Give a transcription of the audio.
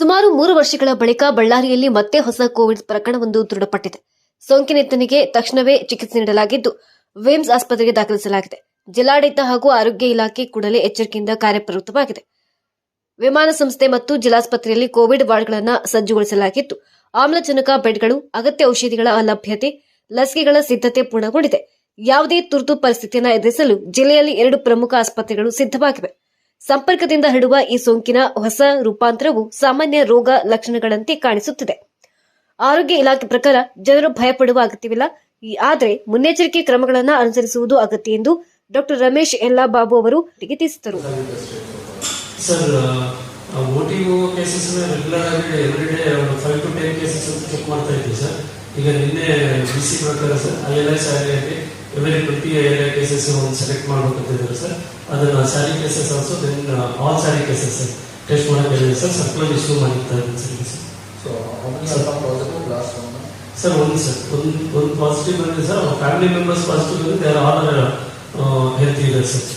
ಸುಮಾರು ಮೂರು ವರ್ಷಗಳ ಬಳಿಕ ಬಳ್ಳಾರಿಯಲ್ಲಿ ಮತ್ತೆ ಹೊಸ ಕೋವಿಡ್ ಪ್ರಕರಣವೊಂದು ದೃಢಪಟ್ಟಿದೆ. ಸೋಂಕಿನಿತನಿಗೆ ತಕ್ಷಣವೇ ಚಿಕಿತ್ಸೆ ನೀಡಲಾಗಿದ್ದು, ವಿಮ್ಸ್ ಆಸ್ಪತ್ರೆಗೆ ದಾಖಲಿಸಲಾಗಿದೆ. ಜಿಲ್ಲಾಡಳಿತ ಹಾಗೂ ಆರೋಗ್ಯ ಇಲಾಖೆ ಕೂಡಲೇ ಎಚ್ಚರಿಕೆಯಿಂದ ಕಾರ್ಯಪ್ರವೃತ್ತವಾಗಿದೆ. ವಿಮಾನ ಸಂಸ್ಥೆ ಮತ್ತು ಜಿಲ್ಲಾಸ್ಪತ್ರೆಯಲ್ಲಿ ಕೋವಿಡ್ ವಾರ್ಡ್ಗಳನ್ನು ಸಜ್ಜುಗೊಳಿಸಲಾಗಿದ್ದು ಆಮ್ಲಜನಕ ಬೆಡ್ಗಳು, ಅಗತ್ಯ ಔಷಧಿಗಳ ಅಲಭ್ಯತೆ ಲಸಿಕೆಗಳ ಸಿದ್ಧತೆ ಪೂರ್ಣಗೊಂಡಿದೆ. ಯಾವುದೇ ತುರ್ತು ಪರಿಸ್ಥಿತಿಯನ್ನು ಎದುರಿಸಲು ಜಿಲ್ಲೆಯಲ್ಲಿ ಎರಡು ಪ್ರಮುಖ ಆಸ್ಪತ್ರೆಗಳು ಸಿದ್ಧವಾಗಿವೆ. ಸಂಪರ್ಕದಿಂದ ಹರಡುವ ಈ ಸೋಂಕಿನ ಹೊಸ ರೂಪಾಂತರವು ಸಾಮಾನ್ಯ ರೋಗ ಲಕ್ಷಣಗಳಂತೆ ಕಾಣಿಸುತ್ತಿದೆ. ಆರೋಗ್ಯ ಇಲಾಖೆ ಪ್ರಕಾರ ಜನರು ಭಯಪಡುವ ಅಗತ್ಯವಿಲ್ಲ. ಆದರೆ ಮುನ್ನೆಚ್ಚರಿಕೆ ಕ್ರಮಗಳನ್ನು ಅನುಸರಿಸುವುದು ಅಗತ್ಯ ಎಂದು ಡಾಕ್ಟರ್ ರಮೇಶ್ ಎಲ್ಲಾ ಬಾಬು ಅವರು ತಿಳಿಸಿದರು. ಸರ್ ಓಟಿಂಗ್ ಕೇಸಸ್ ರೆಗ್ಯುಲರ್ ಆಗಿ every day five to ten cases check ಮಾಡ್ತಾ ಇದ್ದೀವಿ. ಈಗ ನಿನ್ನೆ ಬಿ ಸಿ ಪ್ರಕಾರ ಸರ್ ಐ ಎಲ್ ಐ ಸ್ಯಾರಿಯಾಗಿ ಎವ್ರಿ ಪ್ರತಿ ಐ ಎಲ್ ಐ ಕೇಸಸ್ ಒಂದು ಸೆಲೆಕ್ಟ್ ಮಾಡ್ಬೇಕಂತಿದ್ದಾರೆ ಸರ್. ಅದನ್ನ SARI cases also then all SARI cases sir. Test ಮಾಡಕ್ಕೆ ಹೇಳಿದೆ ಸರ್. ಸರ್ಕಲ್ ಇಶ್ಯೂ ಮಾಡಿರ್ತಾ ಇದ್ದೀನಿ ಸರ್ ಸರ್? ಸರ್ ಒಂದು ಸರ್ ಒಂದು ಒಂದು ಪಾಸಿಟಿವ್ ಬಂದಿದೆ ಸರ್. ಫ್ಯಾಮಿಲಿ ಮೆಂಬರ್ಸ್ ಪಾಸಿಟಿವ್ ಬಂದಿದೆ. ಆಲ್ ಹೆಲ್ತ್ ಇದೆ ಸರ್.